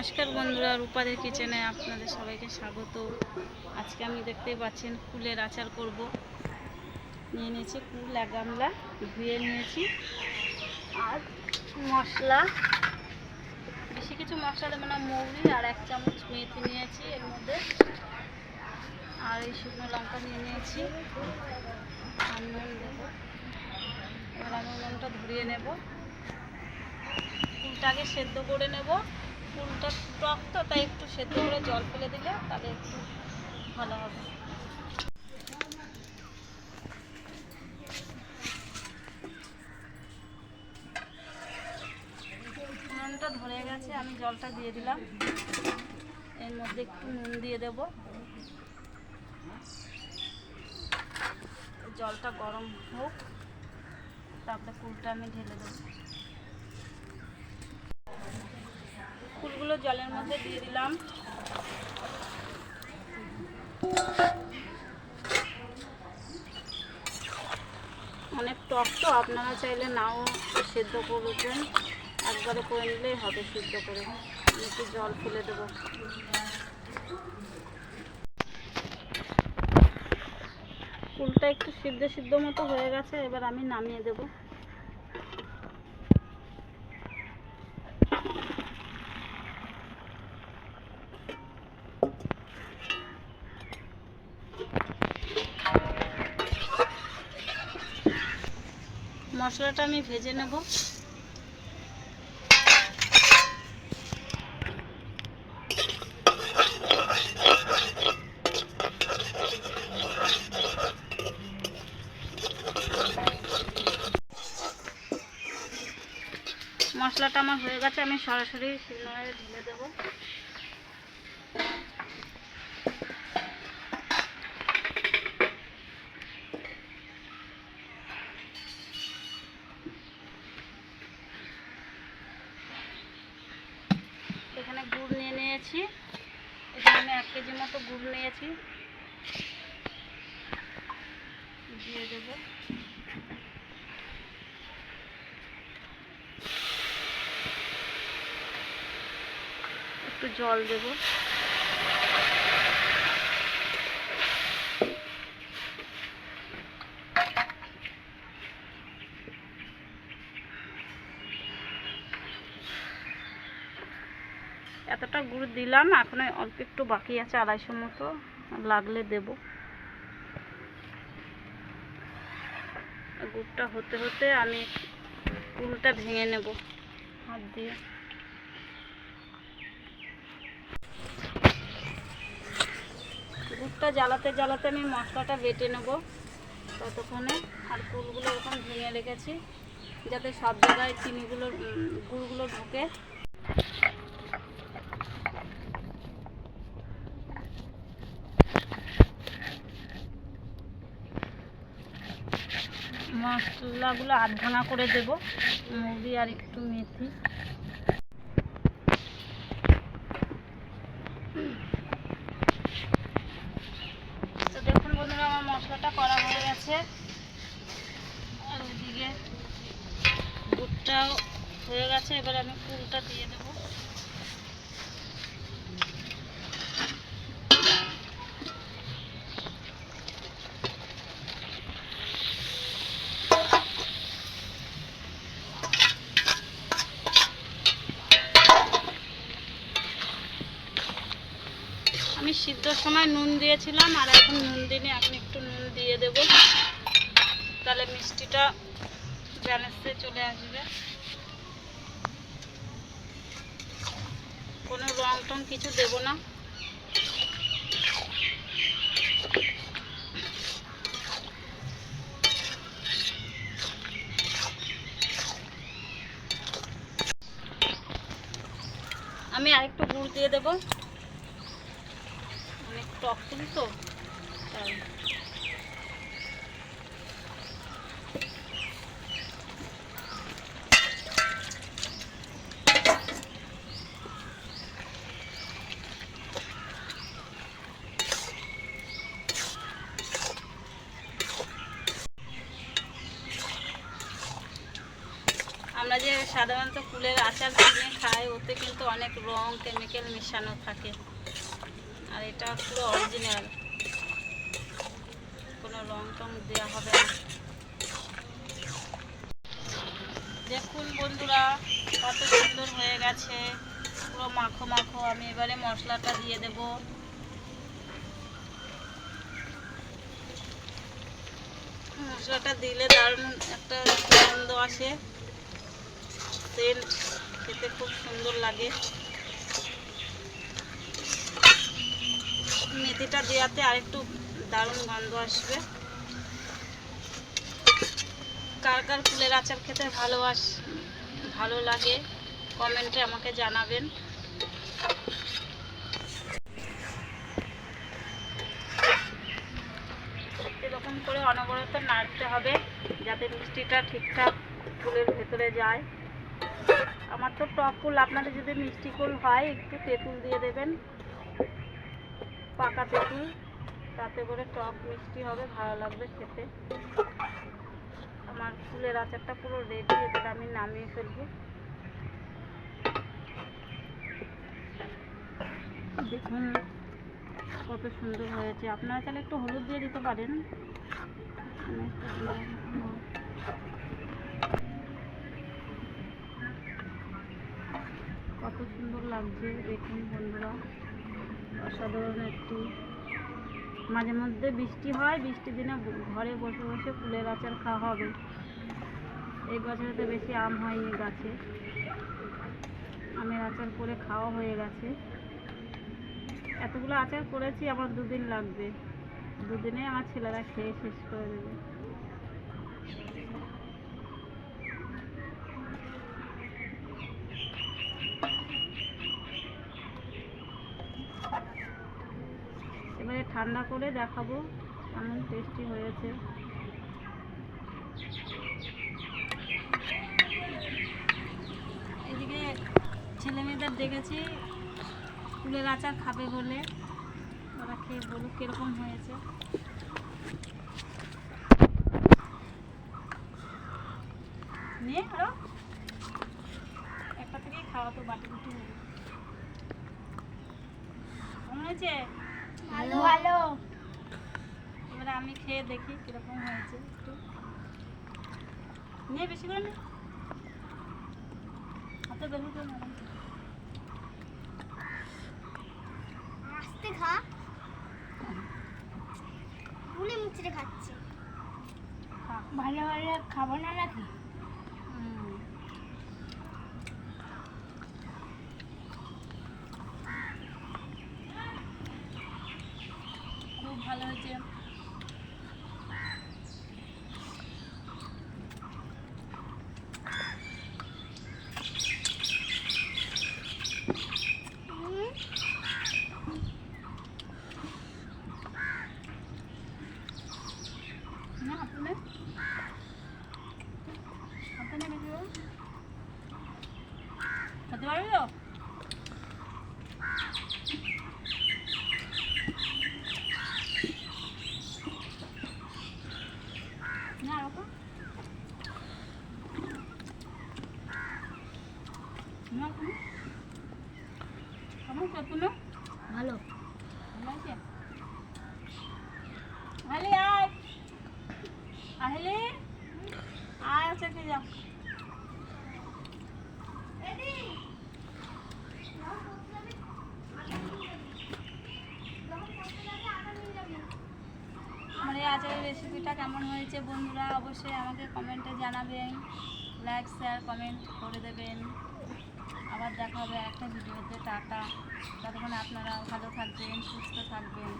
নমস্কার বন্ধুরা, রূপাদের কিচেনে আপনাদের সবাইকে স্বাগত। আজকে আমি দেখতেই পাচ্ছেন কুলের আচার করব। নিয়ে নিয়েছি কুল এক গামলা ধুয়ে নিয়েছি। আর মশলা, বেশি কিছু মশলা দেবো না, মৌরি আর এক চামচ মেথি নিয়েছি এর মধ্যে। আর এই শুকনো লঙ্কা নিয়ে নিয়েছি। দেবো। এবার আমি নুনটা ধরিয়ে নেব। ফুলটাকে সেদ্ধ করে নেব। ফুলটা টক তো, তাই একটু সেদ্ধ করে জল ফেলে দিলে তাহলে একটু ভালো হবে। নুনটা ধরে গেছে, আমি জলটা দিয়ে দিলাম। এর মধ্যে একটু নুন দিয়ে দেব। জলটা গরম হোক, তারপরে ফুলটা আমি ঢেলে দেবো। ফুলগুলো জলের মধ্যে দিয়ে দিলাম। অনেক টক তো, আপনারা চাইলে নাও সেদ্ধ করবেন। একবারে করে নিলেই হবে সিদ্ধ করে। একটু জল ফেলে দেবো। ফুলটা একটু সিদ্ধ সিদ্ধ মতো হয়ে গেছে, এবার আমি নামিয়ে দেবো। মশলাটা আমি ভেজে নেব। মশলাটা আমার হয়ে গেছে আমি সরাসরি শিলনোড়ায় ঢেলে দেবো এখানে গুড় নিয়ে নিয়েছি এখানে আমি এক কেজি মতো গুড় নিয়েছি। দিয়ে দেব। একটু জল দেব। এতটা গুড় দিলাম এখন অল্প একটু বাকি আছে আড়াইশো মতো লাগলে দেব। গুড়টা হতে হতে আমি কুলটা ভেঙে নেব, হাত দিয়ে। গুড়টা জ্বালাতে জ্বালাতে আমি মশলাটা বেটে নেব, ততক্ষণে। আর কুলগুলো এরকম ভেঙে রেখেছি, যাতে সব জায়গায় চিনিগুলো গুড়গুলো ঢোকে। মশলাগুলো আধ ভাঙা করে দেব, মুড়ি আর একটু মেথি। তো দেখুন বন্ধুরা, আমার মশলাটা করা হয়ে গেছে। আর ওইদিকে গুড়টাও হয়ে গেছে, এবার আমি ফুলটা দিয়ে দেবো আমি সিদ্ধর সময় নুন দিয়েছিলাম, আর এখন নুন দিনে এখন একটু নুন দিয়ে দেব। তাহলে মিষ্টিটা ব্যালেন্সে চলে আসবে। কোনো রং টং কিছু দেব না। আমি আরেকটু গুড় দিয়ে দেবো। টক ফুল তো। আমরা যে সাধারণত কুলের আচার কিনে খায় ওতে কিন্তু অনেক রং কেমিক্যাল মেশানো থাকে। আর এটা পুরো অরিজিনাল কোনো রং টং দেওয়া হবে দেখুন বন্ধুরা, কত সুন্দর হয়ে গেছে। পুরো মাখো মাখো, আমি এবারে মশলাটা দিয়ে দেব। মশলাটা দিলে দারুণ একটা গন্ধ আসে। সেন্ট খেতে খুব সুন্দর লাগে। মেথিটা দেওয়াতে আরেকটু দারুণ গন্ধ আসবে। কার কার ফুলের আচার খেতে ভালোবাস, ভালো লাগে, কমেন্টে আমাকে জানাবেন। এরকম করে অনবরত নাড়তে হবে যাতে মিষ্টিটা ঠিকঠাক ফুলের ভেতরে যায়। আমার তো টক ফুল, আপনাদের যদি মিষ্টি কুল হয়, একটু তেঁতুল দিয়ে দেবেন। পাকা তেঁতুল তাতে করে টক মিষ্টি হবে, ভালো লাগবে খেতে। আমার ফুলের আচারটা পুরো রেডি এবার আমি নামিয়ে ফেলব। দেখুন কত সুন্দর হয়েছে। আপনারা চাইলে একটু হলুদ দিয়ে দিতে পারেন। কত সুন্দর লাগছে দেখুন বন্ধুরা। অসাধারণ একটি মাঝে মধ্যে বৃষ্টি হয়, বৃষ্টির দিনে ঘরে বসে বসে ফুলের আচার খাওয়া হবে। এই বছরে তো বেশি আম হয়নি গাছে। আমের আচার করে খাওয়া হয়ে গেছে। এতগুলো আচার করেছি, আমার দুদিন লাগবে। দুদিনে আমার ছেলেরা খেয়ে শেষ করে দেবে এবারে ঠান্ডা করে দেখাবো কেমন টেস্টি হয়েছে। এদিকে ছেলে মেয়েদের দেখেছি, ফুলের আচার খাবে বলে। ওরা খেয়ে বলুক কীরকম হয়েছে নিয়ে আরও একটা থেকেই খাওয়া তো বাটি বুটি হয়ে কেমন হয়েছে ভালো ভালো এবারে আমি খেয়ে দেখি কীরকম হয়েছে একটু। নিয়ে বেশি করে নে। হাতে বেলু তো আস্তে খা। মুড়ি মুচড়ে খাচ্ছে। ভালো ভালো খাব না নাকি? খুব ভালো হয়েছে না আপনি আপনি বেশি করে। খেতে পারবি তো করতো ভালো। আলে আয়। আহলে আয় হচ্ছে কি যা আমার এই আচারের রেসিপিটা কেমন হয়েছে বন্ধুরা অবশ্যই আমাকে কমেন্টে জানাবেন। লাইক শেয়ার কমেন্ট করে দেবেন। আবার দেখা হবে একটা ভিডিওতে টাটা। ততক্ষণ আপনারা ভালো থাকবেন, সুস্থ থাকবেন।